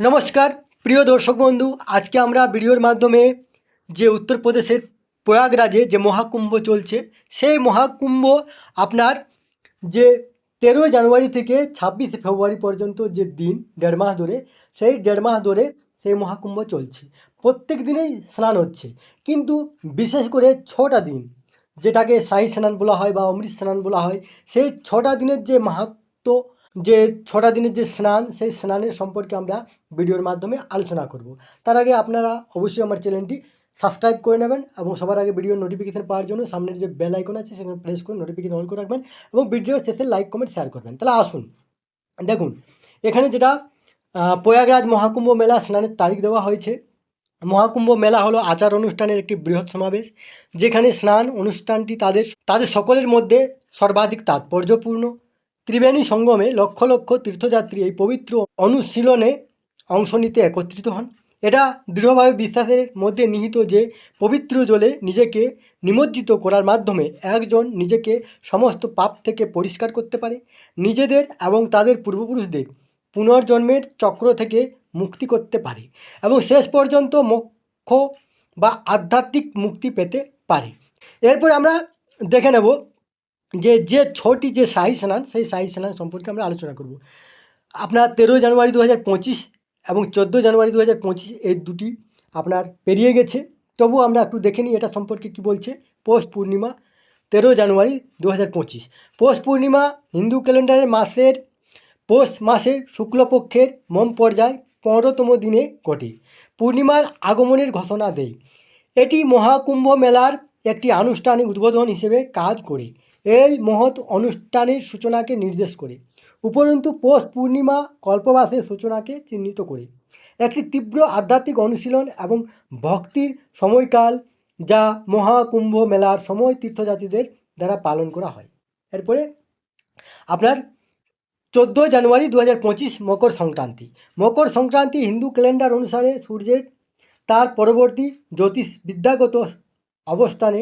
নমস্কার, প্রিয় দর্শক বন্ধু, আজকে আমরা ভিডিওর মাধ্যমে যে উত্তরপ্রদেশের প্রয়াগরাজে যে মহাকুম্ভ চলছে, সেই মহাকুম্ভ আপনার যে তেরোই জানুয়ারি থেকে ছাব্বিশে ফেব্রুয়ারি পর্যন্ত যে দিন, দেড় মাস ধরে, সেই দেড় মাস ধরে সেই মহাকুম্ভ চলছে। প্রত্যেক দিনেই স্নান হচ্ছে। কিন্তু বিশেষ করে ছটা দিন, যেটাকে শাহী স্নান বলা হয় বা অমৃত স্নান বলা হয়, সেই ছটা দিনের যে মাহাত্ম যে ছটা দিনের যে স্নান, সেই স্নানের সম্পর্কে আমরা ভিডিওর মাধ্যমে আলোচনা করব। তার আগে আপনারা অবশ্যই আমার চ্যানেলটি সাবস্ক্রাইব করে নেবেন এবং সবার আগে ভিডিওর নোটিফিকেশন পাওয়ার জন্য সামনের যে বেল আইকন আছে, সেখানে প্রেস করে নোটিফিকেশন অন করে রাখবেন এবং ভিডিওর শেষে লাইক কমেন্ট শেয়ার করবেন। তাহলে আসুন। দেখুন, এখানে যেটা প্রয়াগরাজ মহাকুম্ভ মেলা স্নানের তারিখ দেওয়া হয়েছে। মহাকুম্ভ মেলা হলো আচার অনুষ্ঠানের একটি বৃহৎ সমাবেশ, যেখানে স্নান অনুষ্ঠানটি তাদের তাদের সকলের মধ্যে সর্বাধিক তাৎপর্যপূর্ণ। ত্রিবেণী সঙ্গমে লক্ষ লক্ষ তীর্থযাত্রী এই পবিত্র অনুশীলনে অংশ নিতে একত্রিত হন। এটা দৃঢ়ভাবে বিশ্বাসের মধ্যে নিহিত যে পবিত্র জলে নিজেকে নিমজ্জিত করার মাধ্যমে একজন নিজেকে সমস্ত পাপ থেকে পরিষ্কার করতে পারে। নিজেদের এবং তাদের পূর্বপুরুষদের পুনর্জন্মের চক্র থেকে মুক্তি করতে পারে এবং শেষ পর্যন্ত মোক্ষ বা আধ্যাত্মিক মুক্তি পেতে পারে। এরপর আমরা দেখে নেব যে যে ছটি যে শাহী স্নান, সেই শাহী স্নান সম্পর্কে আমরা আলোচনা করব। আপনার তেরোই জানুয়ারি দু হাজার পঁচিশ এবং চোদ্দ জানুয়ারি দু হাজার পঁচিশ এই দুটি আপনার পেরিয়ে গেছে। তবু আমরা একটু দেখে নিই এটা সম্পর্কে কি বলছে পৌষ পূর্ণিমা, তেরো জানুয়ারি দু হাজার পঁচিশ। পৌষ পূর্ণিমা হিন্দু ক্যালেন্ডারের মাসের, পৌষ মাসের শুক্লপক্ষের মম পর্যায় পনেরোতম দিনে ঘটে। পূর্ণিমার আগমনের ঘোষণা দেয়। এটি মহাকুম্ভ মেলার একটি আনুষ্ঠানিক উদ্বোধন হিসেবে কাজ করে। এই মহৎ অনুষ্ঠানের সূচনাকে নির্দেশ করে। উপরন্তু পৌষ পূর্ণিমা কল্পবাসের সূচনাকে চিহ্নিত করে। একটি তীব্র আধ্যাত্মিক অনুশীলন এবং ভক্তির সময়কাল যা মহাকুম্ভ মেলার সময় তীর্থযাত্রীদের দ্বারা পালন করা হয়। এরপরে আপনার চোদ্দোই জানুয়ারি দু হাজার পঁচিশ মকর সংক্রান্তি। মকর সংক্রান্তি হিন্দু ক্যালেন্ডার অনুসারে সূর্যের তার পরবর্তী জ্যোতিষ বিদ্যাগত অবস্থানে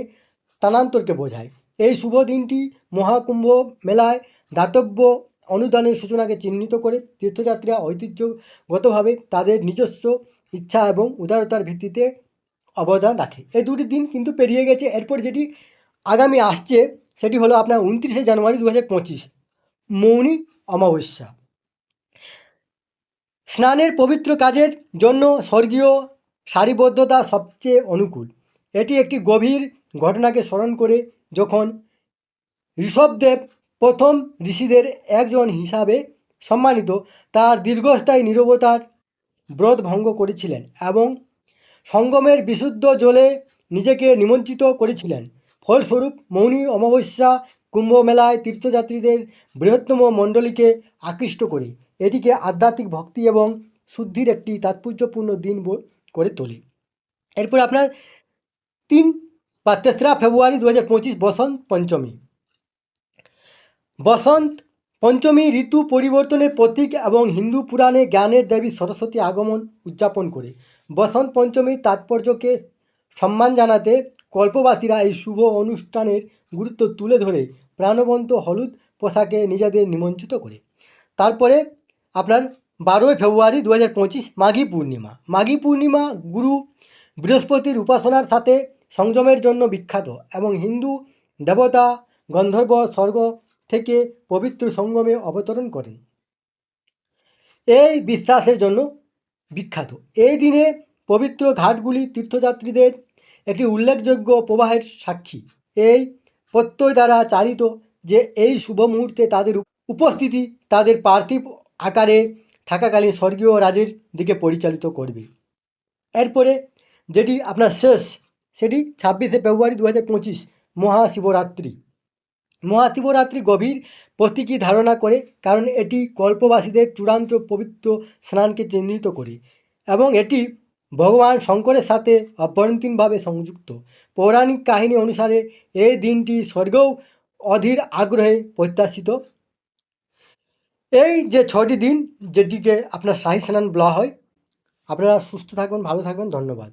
স্থানান্তরকে বোঝায়। এই শুভ দিনটি মহাকুম্ভ মেলায় দাতব্য অনুদানের সূচনাকে চিহ্নিত করে তীর্থযাত্রীরা ঐতিহ্যগতভাবে তাদের নিজস্ব ইচ্ছা এবং উদারতার ভিত্তিতে অবদান রাখে। এই দুটি দিন কিন্তু পেরিয়ে গেছে। এরপর যেটি আগামী আসছে, সেটি হলো আপনার উনত্রিশে জানুয়ারি দু হাজার পঁচিশ, মৌনী অমাবস্যা। স্নানের পবিত্র কাজের জন্য স্বর্গীয় সারিবদ্ধতা সবচেয়ে অনুকূল। এটি একটি গভীর ঘটনাকে স্মরণ করে যখন ঋষভদেব প্রথম ঋষিদের একজন হিসাবে সম্মানিত, তার দীর্ঘস্থায়ী নীরবতার ব্রত ভঙ্গ করেছিলেন এবং সঙ্গমের বিশুদ্ধ জলে নিজেকে নিমজ্জিত করেছিলেন। ফলস্বরূপ মৌনী অমাবস্যা কুম্ভ মেলায় তীর্থযাত্রীদের বৃহত্তম মণ্ডলীকে আকৃষ্ট করে, এটিকে আধ্যাত্মিক ভক্তি এবং শুদ্ধির একটি তাৎপর্যপূর্ণ দিন করে তোলে। এরপর আপনার তিন বা তেসরা ফেব্রুয়ারি দু হাজার পঁচিশ বসন্ত পঞ্চমী। বসন্ত পঞ্চমী ঋতু পরিবর্তনের প্রতীক এবং হিন্দু পুরাণে জ্ঞানের দেবী সরস্বতী আগমন উদযাপন করে। বসন্ত পঞ্চমীর তাৎপর্যকে সম্মান জানাতে কল্পবাসীরা এই শুভ অনুষ্ঠানের গুরুত্ব তুলে ধরে প্রাণবন্ত হলুদ পোশাকে নিজেদের নিমন্ত্রিত করে। তারপরে আপনার বারোই ফেব্রুয়ারি দু হাজার পঁচিশ মাঘী পূর্ণিমা। মাঘী পূর্ণিমা গুরু বৃহস্পতির উপাসনার সাথে সংযমের জন্য বিখ্যাত এবং হিন্দু দেবতা, গন্ধর্ব, স্বর্গ থেকে পবিত্র সঙ্গমে অবতরণ করেন। এই বিশ্বাসের জন্য বিখ্যাত। এই দিনে পবিত্র ঘাটগুলি তীর্থযাত্রীদের একটি উল্লেখযোগ্য প্রবাহের সাক্ষী। এই প্রত্যয় দ্বারা চালিত যে এই শুভ মুহূর্তে তাদের উপস্থিতি তাদের পার্থিব আকারে থাকাকালীন স্বর্গীয় রাজের দিকে পরিচালিত করবে। এরপরে যেটি আপনার শেষ সেটি ছাব্বিশে ফেব্রুয়ারি দু হাজার পঁচিশ মহাশিবরাত্রি। মহাশিবরাত্রি গভীর প্রতীকী ধারণা করে, কারণ এটি কল্পবাসীদের চূড়ান্ত পবিত্র স্নানকে চিহ্নিত করে এবং এটি ভগবান শঙ্করের সাথে অভ্যন্তরীণভাবে সংযুক্ত। পৌরাণিক কাহিনী অনুসারে এই দিনটি স্বর্গেও অধীর আগ্রহে প্রত্যাশিত। এই যে ছটি দিন, যেটিকে আপনার শাহী স্নান বলা হয়, আপনারা সুস্থ থাকবেন ভালো থাকবেন ধন্যবাদ।